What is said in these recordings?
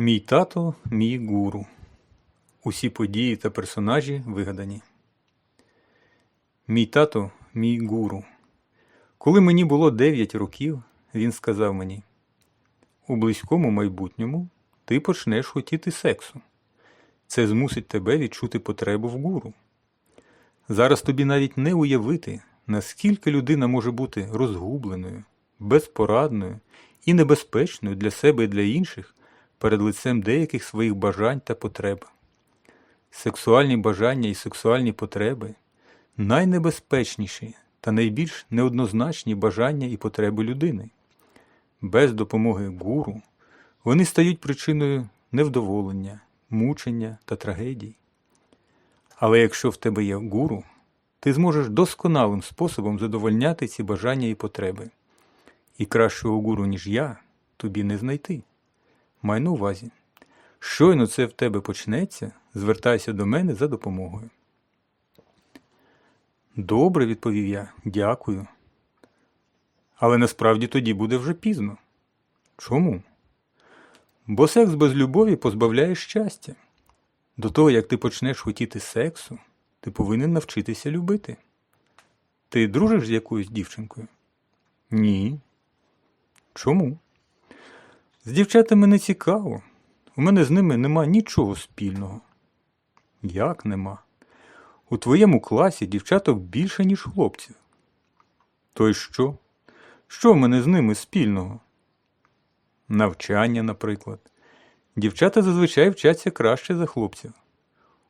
Мій тато, мій гуру. Усі події та персонажі вигадані. Мій тато, мій гуру. Коли мені було 9 років, він сказав мені: у близькому майбутньому ти почнеш хотіти сексу. Це змусить тебе відчути потребу в гуру. Зараз тобі навіть не уявити, наскільки людина може бути розгубленою, безпорадною і небезпечною для себе і для інших перед лицем деяких своїх бажань та потреб. Сексуальні бажання і сексуальні потреби найнебезпечніші та найбільш неоднозначні бажання і потреби людини. Без допомоги гуру вони стають причиною невдоволення, мучення та трагедій. Але якщо в тебе є гуру, ти зможеш досконалим способом задовольняти ці бажання і потреби. І кращого гуру, ніж я, тобі не знайти. Май на увазі. Щойно це в тебе почнеться, звертайся до мене за допомогою. Добре, відповів я, дякую. Але насправді тоді буде вже пізно. Чому? Бо секс без любові позбавляє щастя. До того, як ти почнеш хотіти сексу, ти повинен навчитися любити. Ти дружиш з якоюсь дівчинкою? Ні. Чому? З дівчатами не цікаво. У мене з ними нема нічого спільного. Як нема? У твоєму класі дівчаток більше, ніж хлопців. То й що? Що в мене з ними спільного? Навчання, наприклад. Дівчата зазвичай вчаться краще за хлопців.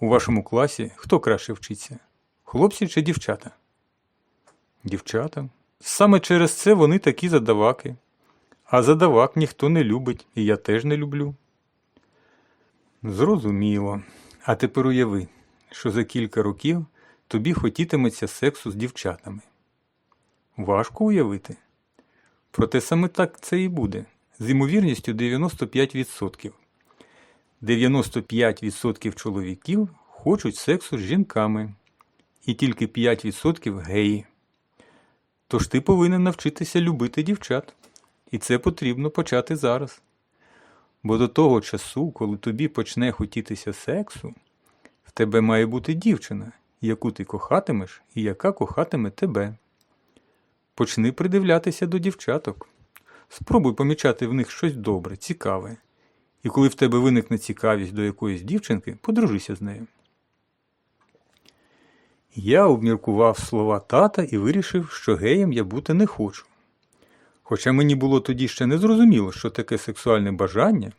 У вашому класі хто краще вчиться? Хлопці чи дівчата? Дівчата. Саме через це вони такі задаваки. А задавак ніхто не любить, і я теж не люблю. Зрозуміло. А тепер уяви, що за кілька років тобі хотітиметься сексу з дівчатами. Важко уявити. Проте саме так це і буде. З ймовірністю 95%. 95% чоловіків хочуть сексу з жінками, і тільки 5% геї. Тож ти повинен навчитися любити дівчат. І це потрібно почати зараз. Бо до того часу, коли тобі почне хотітися сексу, в тебе має бути дівчина, яку ти кохатимеш і яка кохатиме тебе. Почни придивлятися до дівчаток. Спробуй помічати в них щось добре, цікаве. І коли в тебе виникне цікавість до якоїсь дівчинки, подружися з нею. Я обміркував слова тата і вирішив, що геєм я бути не хочу. Хоча мені було тоді ще не зрозуміло, що таке сексуальне бажання,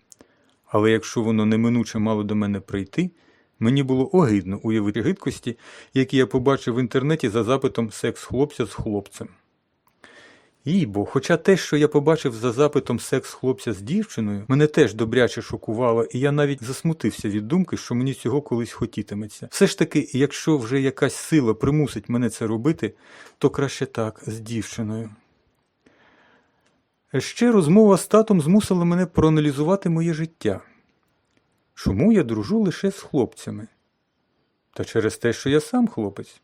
але якщо воно неминуче мало до мене прийти, мені було огидно уявити гидкості, які я побачив в інтернеті за запитом секс хлопця з хлопцем. І бо, хоча те, що я побачив за запитом секс хлопця з дівчиною, мене теж добряче шокувало, і я навіть засмутився від думки, що мені цього колись хотітиметься. Все ж таки, якщо вже якась сила примусить мене це робити, то краще так, з дівчиною. Ще розмова з татом змусила мене проаналізувати моє життя. Чому я дружу лише з хлопцями? Та через те, що я сам хлопець.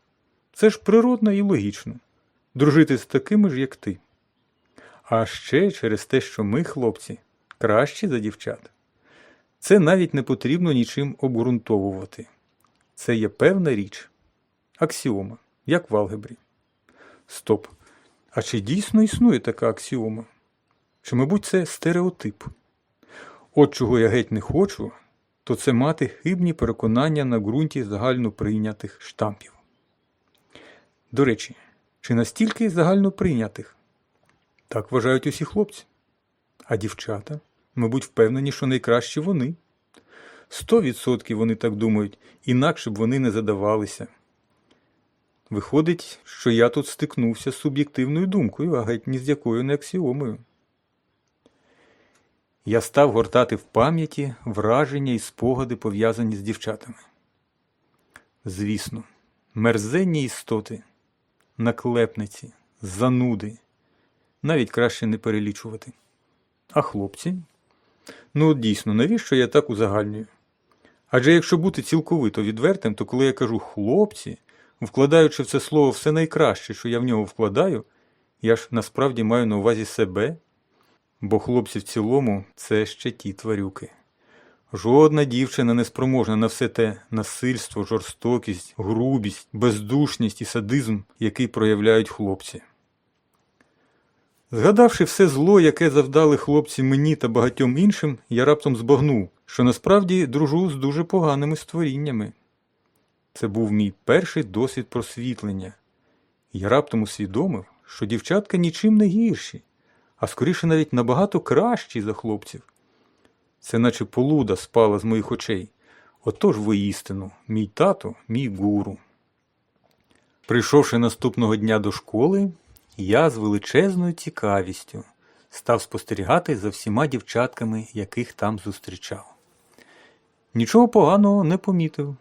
Це ж природно і логічно дружити з такими ж, як ти. А ще через те, що ми, хлопці, кращі за дівчат. Це навіть не потрібно нічим обґрунтовувати. Це є певна річ, аксіома, як в алгебрі. Стоп. А чи дійсно існує така аксіома? Чи, мабуть, це стереотип? От чого я геть не хочу, то це мати хибні переконання на ґрунті загально прийнятих штампів. До речі, чи настільки загально прийнятих? Так вважають усі хлопці. А дівчата, мабуть, впевнені, що найкращі вони. Сто відсотків вони так думають, інакше б вони не задавалися. Виходить, що я тут стикнувся з суб'єктивною думкою, а геть ні з якою не аксіомою. Я став гортати в пам'яті враження і спогади, пов'язані з дівчатами. Звісно, мерзенні істоти, наклепниці, зануди, навіть краще не перелічувати. А хлопці? Ну, дійсно, навіщо я так узагальнюю? Адже якщо бути цілковито відвертим, то коли я кажу хлопці, вкладаючи в це слово все найкраще, що я в нього вкладаю, я ж насправді маю на увазі себе, бо хлопці в цілому це ще ті тварюки. Жодна дівчина не спроможна на все те насильство, жорстокість, грубість, бездушність і садизм, який проявляють хлопці. Згадавши все зло, яке завдали хлопці мені та багатьом іншим, я раптом збагнув, що насправді дружу з дуже поганими створіннями. Це був мій перший досвід просвітлення. Я раптом усвідомив, що дівчатка нічим не гірші, а скоріше навіть набагато кращі за хлопців. Це наче полуда спала з моїх очей. Отож воістину, мій тато, мій гуру. Прийшовши наступного дня до школи, я з величезною цікавістю став спостерігати за всіма дівчатками, яких там зустрічав. Нічого поганого не помітив.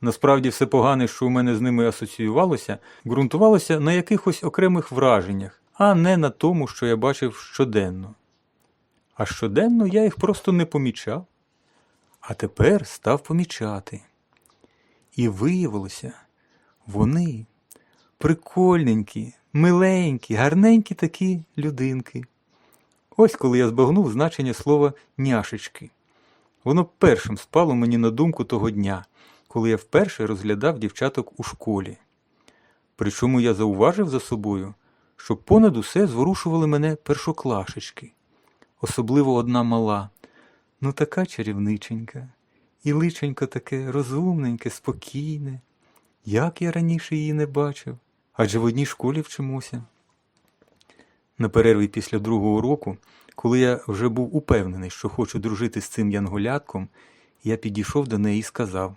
Насправді, все погане, що у мене з ними асоціювалося, ґрунтувалося на якихось окремих враженнях, а не на тому, що я бачив щоденно. А щоденно я їх просто не помічав, а тепер став помічати. І виявилося, вони прикольненькі, миленькі, гарненькі такі людинки. Ось коли я збагнув значення слова няшечки. Воно першим спало мені на думку того дня, коли я вперше розглядав дівчаток у школі. Причому я зауважив за собою, що понад усе зворушували мене першоклашечки, особливо одна мала, ну така чарівниченька, і личенько таке розумненьке, спокійне. Як я раніше її не бачив, адже в одній школі вчимося. На перерві після другого року, коли я вже був упевнений, що хочу дружити з цим янголятком, я підійшов до неї і сказав: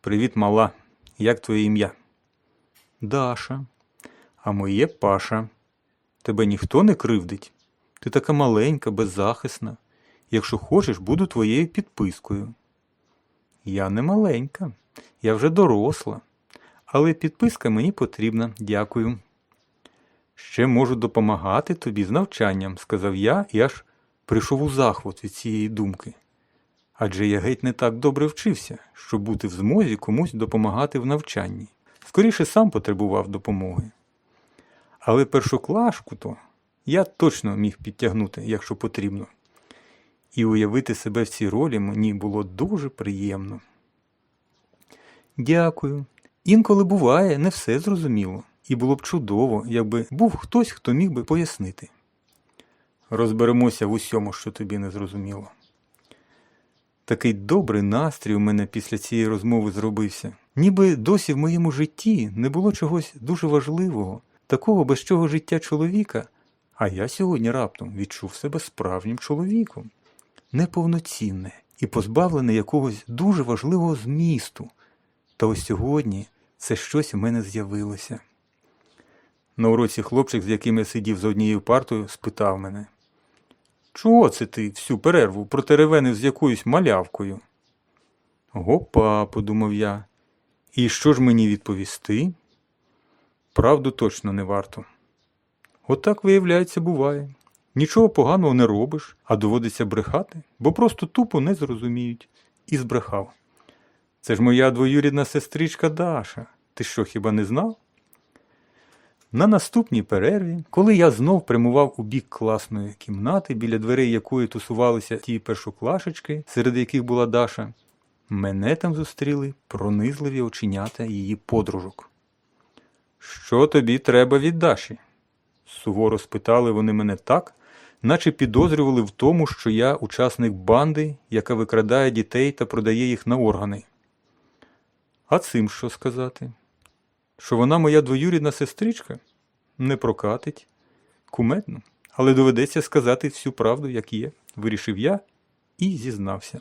Привіт, мала, як твоє ім'я? Даша. А моє Паша. Тебе ніхто не кривдить? Ти така маленька, беззахисна. Якщо хочеш, буду твоєю підпискою. Я не маленька, я вже доросла. Але підписка мені потрібна, дякую. Ще можу допомагати тобі з навчанням, сказав я і аж прийшов у захват від цієї думки. Адже я геть не так добре вчився, щоб бути в змозі комусь допомагати в навчанні. Скоріше сам потребував допомоги. Але першоклашку то я точно міг підтягнути, якщо потрібно. І уявити себе в цій ролі мені було дуже приємно. Дякую. Інколи буває, не все зрозуміло, і було б чудово, якби був хтось, хто міг би пояснити. Розберемося в усьому, що тобі не зрозуміло. Такий добрий настрій у мене після цієї розмови зробився. Ніби досі в моєму житті не було чогось дуже важливого, такого, без чого життя чоловіка, а я сьогодні раптом відчув себе справжнім чоловіком, неповноцінне і позбавлене якогось дуже важливого змісту. Та ось сьогодні це щось у мене з'явилося. На уроці хлопчик, з яким я сидів за однією партою, спитав мене Чого це ти всю перерву протеревенив з якоюсь малявкою? Гопа, подумав я. І що ж мені відповісти? Правду точно не варто. Отак, виявляється, буває. Нічого поганого не робиш, а доводиться брехати, бо просто тупо не зрозуміють. І збрехав. Це ж моя двоюрідна сестричка Даша. Ти що, хіба не знав? На наступній перерві, коли я знов прямував у бік класної кімнати, біля дверей якої тусувалися ті першоклашечки, серед яких була Даша, мене там зустріли пронизливі оченята її подружок. Що тобі треба від Даші? Суворо спитали вони мене так, наче підозрювали в тому, що я учасник банди, яка викрадає дітей та продає їх на органи. А цим що сказати? Що вона моя двоюрідна сестричка? Не прокатить. Кумедно. Але доведеться сказати всю правду, як є, вирішив я і зізнався.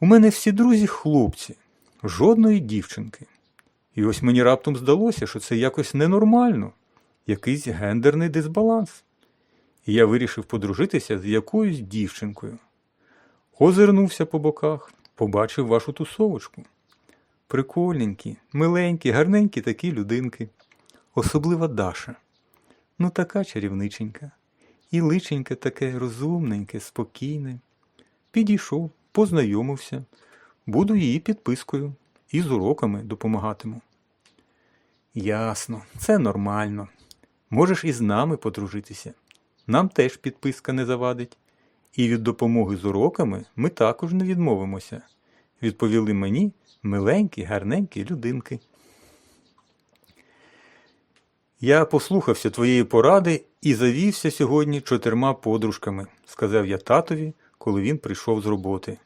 У мене всі друзі хлопці, жодної дівчинки. І ось мені раптом здалося, що це якось ненормально, якийсь гендерний дисбаланс. І я вирішив подружитися з якоюсь дівчинкою. Озирнувся по боках, побачив вашу тусовочку. Прикольненькі, миленькі, гарненькі такі людинки. Особлива Даша. Ну така чарівниченька. І личеньке таке розумненьке, спокійне. Підійшов, познайомився, буду її підпискою і з уроками допомагатиму. Ясно, це нормально. Можеш і з нами подружитися. Нам теж підписка не завадить. І від допомоги з уроками ми також не відмовимося, відповіли мені миленькі, гарненькі людинки. Я послухався твоєї поради і завівся сьогодні чотирма подружками, сказав я татові, коли він прийшов з роботи.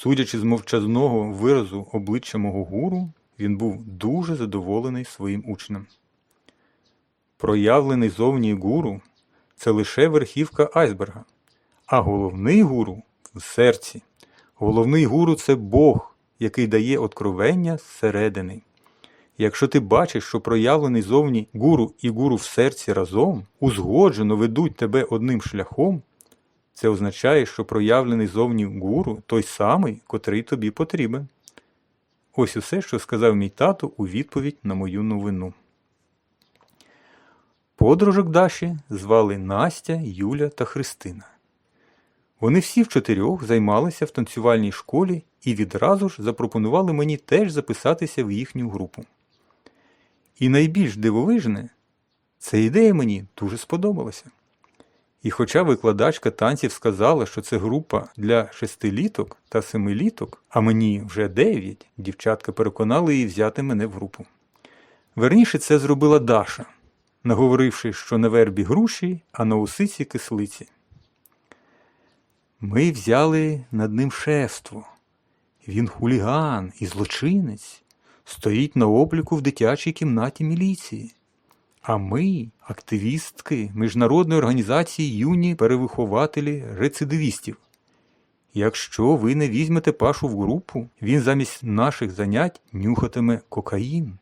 Судячи з мовчазного виразу обличчя мого гуру, він був дуже задоволений своїм учнем. Проявлений зовні гуру це лише верхівка айсберга, а головний гуру в серці. Головний гуру це Бог, який дає откровення зсередини. Якщо ти бачиш, що проявлений зовні гуру і гуру в серці разом узгоджено ведуть тебе одним шляхом, це означає, що проявлений зовні гуру той самий, котрий тобі потрібен. Ось усе, що сказав мій тато у відповідь на мою новину. Подружок Даші звали Настя, Юля та Христина. Вони всі в чотирьох займалися в танцювальній школі і відразу ж запропонували мені теж записатися в їхню групу. І найбільш дивовижне, ця ідея мені дуже сподобалася. І хоча викладачка танців сказала, що це група для шестиліток та семиліток, а мені вже дев'ять, дівчатка переконали її взяти мене в групу. Верніше це зробила Даша, наговоривши, що на вербі груші, а на усиці кислиці. Ми взяли над ним шефство. Він хуліган і злочинець, стоїть на обліку в дитячій кімнаті міліції. А ми, активістки Міжнародної організації юні перевихователі рецидивістів. Якщо ви не візьмете Пашу в групу, він замість наших занять нюхатиме кокаїн,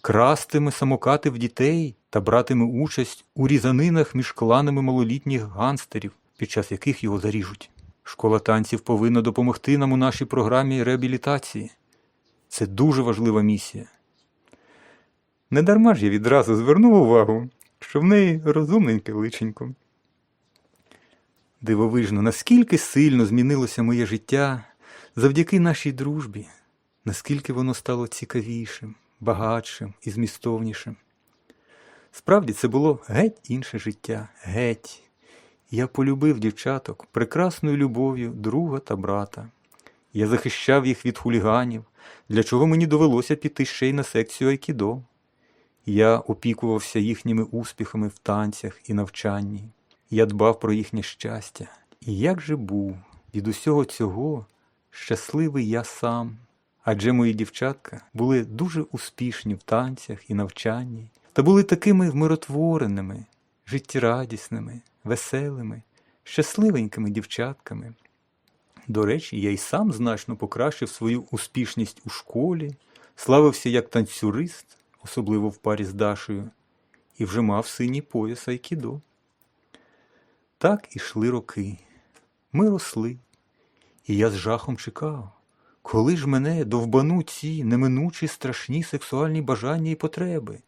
крастиме самокати в дітей та братиме участь у різанинах між кланами малолітніх ганстерів, під час яких його заріжуть. Школа танців повинна допомогти нам у нашій програмі реабілітації. Це дуже важлива місія. Недарма ж я відразу звернув увагу, що в неї розумненьке личенько. Дивовижно, наскільки сильно змінилося моє життя завдяки нашій дружбі, наскільки воно стало цікавішим, багатшим і змістовнішим. Справді це було геть інше життя, геть. Я полюбив дівчаток прекрасною любов'ю друга та брата. Я захищав їх від хуліганів, для чого мені довелося піти ще й на секцію айкідо. Я опікувався їхніми успіхами в танцях і навчанні. Я дбав про їхнє щастя. І як же був від усього цього щасливий я сам. Адже мої дівчатка були дуже успішні в танцях і навчанні, та були такими вмиротвореними, життєрадісними, веселими, щасливенькими дівчатками. До речі, я й сам значно покращив свою успішність у школі, славився як танцюрист, особливо в парі з Дашею, і вже мав синій пояс айкідо. Так ішли роки. Ми росли, і я з жахом чекав, коли ж мене довбануть ці неминучі страшні сексуальні бажання і потреби,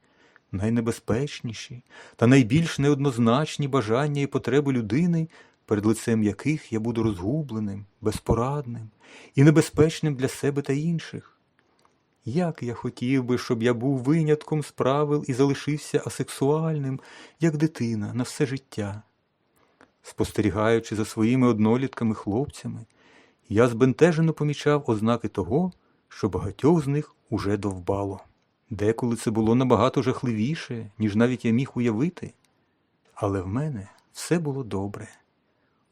найнебезпечніші та найбільш неоднозначні бажання і потреби людини, перед лицем яких я буду розгубленим, безпорадним і небезпечним для себе та інших. Як я хотів би, щоб я був винятком з правил і залишився асексуальним, як дитина, на все життя. Спостерігаючи за своїми однолітками хлопцями, я збентежено помічав ознаки того, що багатьох з них уже довбало. Деколи це було набагато жахливіше, ніж навіть я міг уявити. Але в мене все було добре.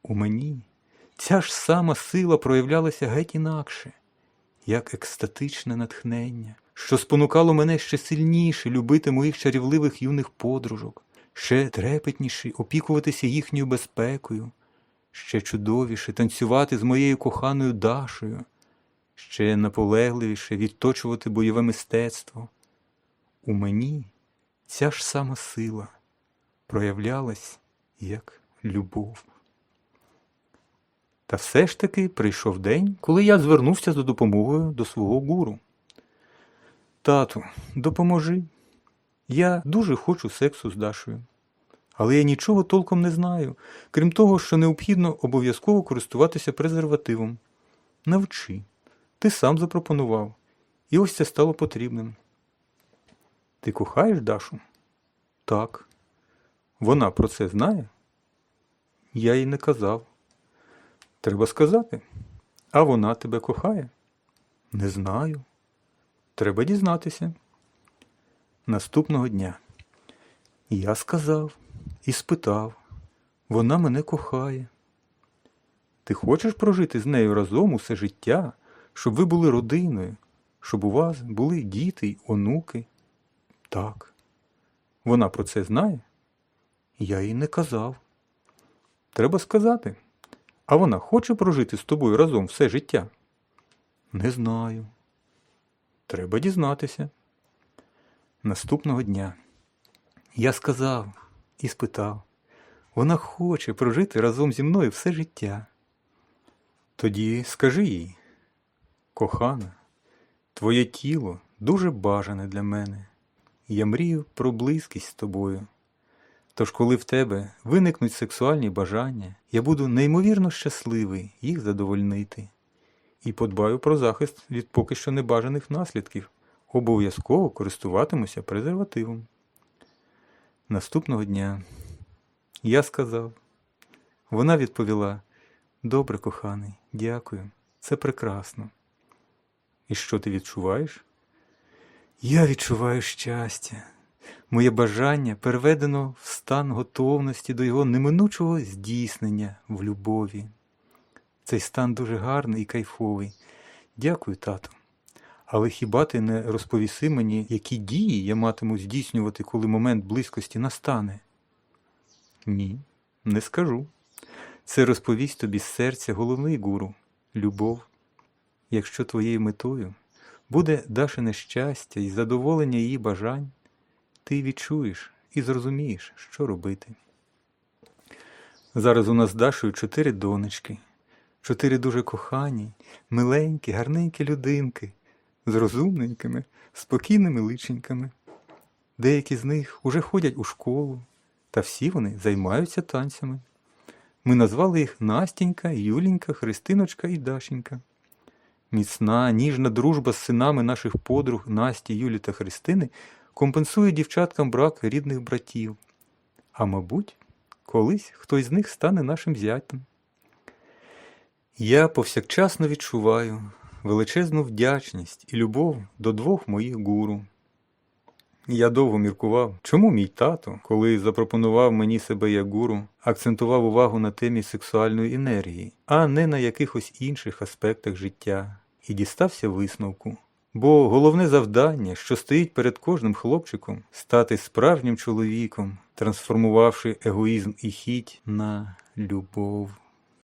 У мені ця ж сама сила проявлялася геть інакше, як екстатичне натхнення, що спонукало мене ще сильніше любити моїх чарівливих юних подружок, ще трепетніше опікуватися їхньою безпекою, ще чудовіше танцювати з моєю коханою Дашею, ще наполегливіше відточувати бойове мистецтво. У мені ця ж сама сила проявлялась як любов. Та все ж таки прийшов день, коли я звернувся за допомогою до свого гуру. Тату, допоможи. Я дуже хочу сексу з Дашою. Але я нічого толком не знаю, крім того, що необхідно обов'язково користуватися презервативом. Навчи. Ти сам запропонував. І ось це стало потрібним. Ти кохаєш Дашу? Так. Вона про це знає? Я їй не казав. Треба сказати. А вона тебе кохає? Не знаю. Треба дізнатися. Наступного дня. Я сказав і спитав. Вона мене кохає. Ти хочеш прожити з нею разом усе життя, щоб ви були родиною, щоб у вас були діти й онуки? Так. Вона про це знає? Я їй не казав. Треба сказати. А вона хоче прожити з тобою разом все життя? Не знаю. Треба дізнатися. Наступного дня я сказав і спитав. Вона хоче прожити разом зі мною все життя. Тоді скажи їй, кохана, твоє тіло дуже бажане для мене. Я мрію про близькість з тобою. Тож, коли в тебе виникнуть сексуальні бажання, я буду неймовірно щасливий їх задовольнити. І подбаю про захист від поки що небажаних наслідків. Обов'язково користуватимуся презервативом. Наступного дня я сказав. Вона відповіла: Добре, коханий, дякую, це прекрасно. І що ти відчуваєш? Я відчуваю щастя. Моє бажання переведено в стан готовності до його неминучого здійснення в любові. Цей стан дуже гарний і кайфовий. Дякую, тату. Але хіба ти не розповіси мені, які дії я матиму здійснювати, коли момент близькості настане? Ні, не скажу. Це розповість тобі з серця головний гуру любов. Якщо твоєю метою буде Дашине щастя і задоволення її бажань, ти відчуєш і зрозумієш, що робити. Зараз у нас з Дашою чотири донечки, чотири дуже кохані, миленькі, гарненькі людинки, з розумненькими, спокійними личеньками. Деякі з них уже ходять у школу, та всі вони займаються танцями. Ми назвали їх Настінька, Юлінька, Христиночка і Дашенька. Міцна, ніжна дружба з синами наших подруг Насті, Юлі та Христини компенсує дівчаткам брак рідних братів. А мабуть, колись хтось з них стане нашим зятем. Я повсякчасно відчуваю величезну вдячність і любов до двох моїх гуру. Я довго міркував, чому мій тато, коли запропонував мені себе як гуру, акцентував увагу на темі сексуальної енергії, а не на якихось інших аспектах життя, і дістався висновку. Бо головне завдання, що стоїть перед кожним хлопчиком, стати справжнім чоловіком, трансформувавши егоїзм і хіть на любов.